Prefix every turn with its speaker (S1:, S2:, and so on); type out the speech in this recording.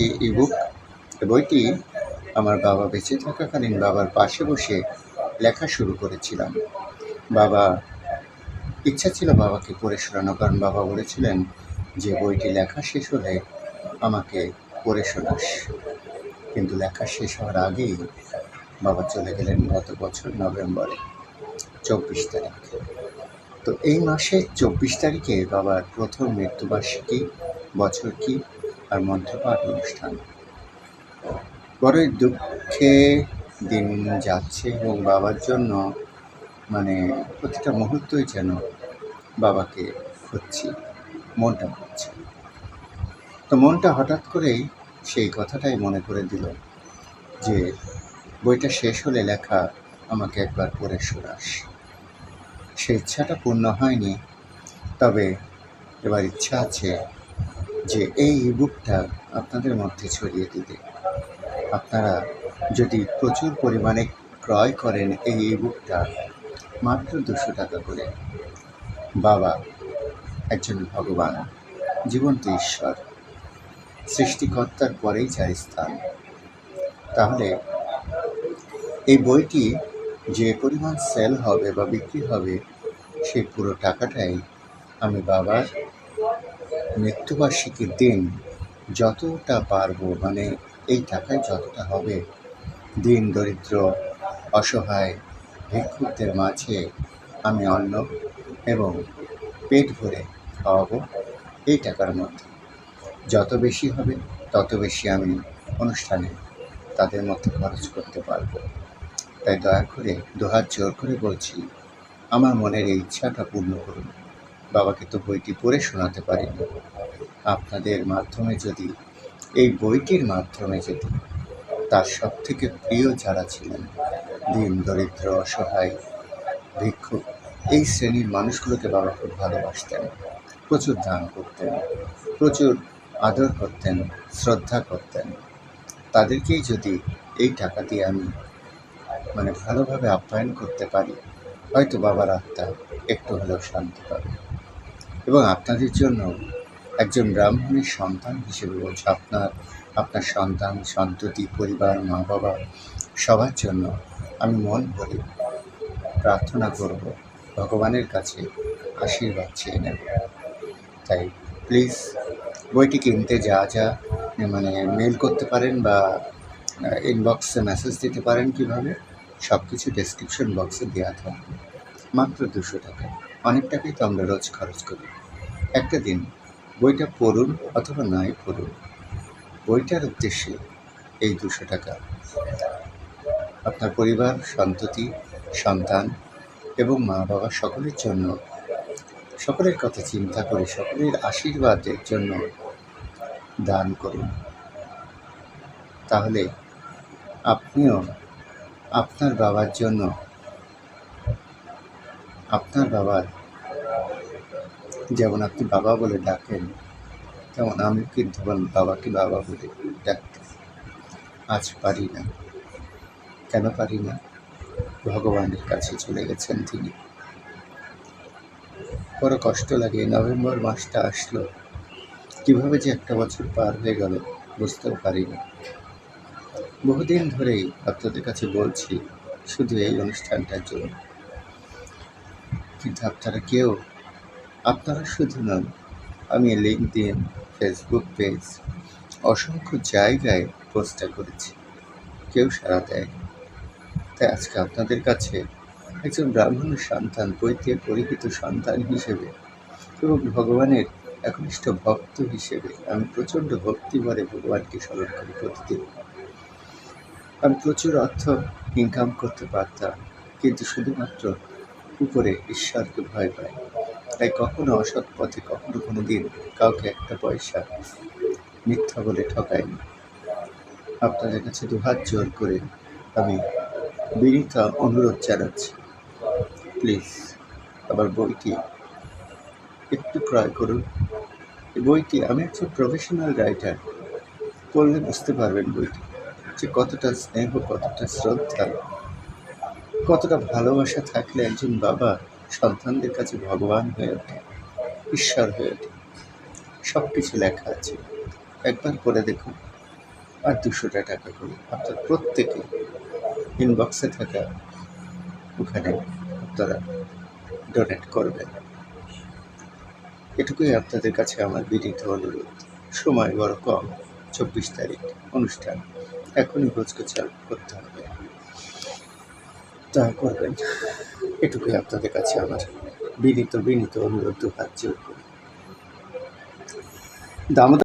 S1: একটি ইবুক বইটি আমার বাবা বেঁচে থাকাকালীন বাবার পাশে বসে লেখা শুরু করেছিলাম। বাবা, ইচ্ছা ছিল বাবাকে পড়ে শোনানো, কারণ বাবা বলেছিলেন যে বইটি লেখা শেষ হলে আমাকে পড়ে শোনাস। কিন্তু লেখা শেষ হওয়ার আগেই বাবা চলে গেলেন গত বছর নভেম্বরে, চব্বিশ তারিখ। তো এই মাসে চব্বিশ তারিখে বাবার প্রথম মৃত্যুবার্ষিকী, বছর কি? আর মন্ত্রপাঠ অনুষ্ঠান। বড়ই দুঃখে দিন যাচ্ছে এবং বাবার জন্য মানে প্রতিটা মুহূর্তই যেন বাবাকে খুঁজছি, মনটা খুঁজছে। তো মনটা হঠাৎ করেই সেই কথাটাই মনে করে দিল যে, বইটা শেষ হলে লেখা আমাকে একবার পড়ে শোনাস। সে ইচ্ছাটা পূর্ণ হয়নি, তবে এবার ইচ্ছা আছে যে এই ইবুকটা আপনাদের মধ্যে ছড়িয়ে দিতে। আপনারা যদি প্রচুর পরিমাণে ক্রয় করেন এই ইবুকটা মাত্র দুশো টাকা করে। বাবা, একজন ভগবান, জীবন্ত ঈশ্বর, সৃষ্টিকর্তার পরেই চার স্থান। তাহলে এই বইটি যে পরিমাণ সেল হবে বা বিক্রি হবে, সেই পুরো টাকাটাই আমি বাবার মৃত্যুবার্ষিকীর দিন যতটা পারব মানে এই টাকায় যতটা হবে। দিন দরিদ্র, অসহায় ভিক্ষুকদের মাঝে আমি অন্ন এবং পেট ভরে খাওয়াবো এই টাকার মধ্যে। যত বেশি হবে, তত বেশি আমি অনুষ্ঠানে তাদের মধ্যে খরচ করতে পারব। তাই দয়া করে দুহাত জোর করে বলছি, আমার মনের এই ইচ্ছাটা পূর্ণ করুন। বাবাকে তো বইটি পড়ে শোনাতে পারিনি। আপনাদের মাধ্যমে যদি, এই বইটির মাধ্যমে যদি তার সব থেকে প্রিয় যারা ছিলেন, দিন, দরিদ্র, অসহায়, ভিক্ষুক, এই শ্রেণির মানুষগুলোকে বাবা খুব ভালোবাসতেন। প্রচুর দান করতেন, প্রচুর আদর করতেন, শ্রদ্ধা করতেন। তাদেরকেই যদি এই টাকা দিয়ে আমি মানে ভালোভাবে আপ্যায়ন করতে পারি, হয়তো বাবার আত্মা একটু হলেও শান্তি পাবে। এবং আপনাদের জন্য একজন ব্রাহ্মণের সন্তান হিসেবে বলছি, আপনার আপনার সন্তান, সন্ততি, পরিবার মা বাবা সবার জন্য আমি মন ভরে প্রার্থনা করব, ভগবানের কাছে আশীর্বাদ চেয়ে নেব। তাই প্লিজ বইটি কিনতে যা যা মানে মেল করতে পারেন বা ইনবক্সে মেসেজ দিতে পারেন কীভাবে সব কিছু ডেসক্রিপশন বক্সে দেওয়া থাকবে। মাত্র দুশো টাকা। অনেক টাকাই তো আমরা রোজ খরচ করি। একটা দিন বইটা পড়ুন অথবা নাই পড়ুন, বইটার উদ্দেশ্যে এই দুশো টাকা। আপনার পরিবার, সন্ততি, সন্তান এবং মা বাবা সকলের জন্য, সকলের কথা চিন্তা করে সকলের আশীর্বাদের জন্য দান করুন। তাহলে আপনিও আপনার বাবার জন্য আপনার বাবার যেমন আপনি বাবা বলে ডাকেন, তেমন আমি কিন্তু বাবাকে বাবা বলে ডাকতে আজ পারি না। কেন পারি না? ভগবানের কাছে চলে গেছেন তিনি। বড় কষ্ট লাগে, নভেম্বর মাসটা আসলো। কীভাবে যে একটা বছর পার হয়ে গেল বুঝতেও পারি না। বহুদিন ধরেই আপনাদের কাছে বলছি, শুধু এই অনুষ্ঠানটার জন্য। কিন্তু আপনারা কেউ? আপনারা শুধু নন, আমি লিঙ্কডিন ফেসবুক পেজ অসংখ্য জায়গায় পোস্টটা করেছি। কেউ সাড়া দেয় তাই আজকে আপনাদের কাছে একজন ব্রাহ্মণের সন্তান বইতে পরিহিত সন্তান হিসেবে এবং ভগবানের একনিষ্ঠ ভক্ত হিসেবে আমি প্রচণ্ড ভক্তি ভরে ভগবানকে স্মরণ করি প্রতিদিন। আমি প্রচুর অর্থ ইনকাম করতে পারতাম, কিন্তু শুধুমাত্র উপরে ঈশ্বরকে ভয় পাই তাই কখনো অসৎ পথে, কখনো কোনো দিন কাউকে একটা পয়সা মিথ্যা বলে ঠকাইনি আপনাদের কাছে দুহাত জোর করে আমি বিনীত অনুরোধ জানাচ্ছি। প্লিজ, আমার বইটি একটু ক্রয় করুন। বইটি আমি একজন প্রফেশনাল রাইটার। পড়লে বুঝতে পারবেন বইটি যে কতটা স্নেহ, কতটা শ্রদ্ধা। কতটা ভালোবাসা থাকলে একজন বাবা সন্তানদের কাছে ভগবান হয়ে ওঠে, ঈশ্বর হয়ে ওঠে? সব কিছু লেখা আছে। একবার করে দেখুন। আর দুশোটা টাকা করে। আপনার প্রত্যেকে ইনবক্সে থাকা ওখানে আপনারা ডোনেট করবেন। এটুকুই আপনাদের কাছে আমার বিনীত অনুরোধ। সময় বড় কম। চব্বিশ তারিখ অনুষ্ঠান। এখনই গোছগোছাল করতে হবে। তা করবেন। এটুকুই আপনাদের কাছে আমার বিনীত বিনীত অনুরোধ করে দামোদর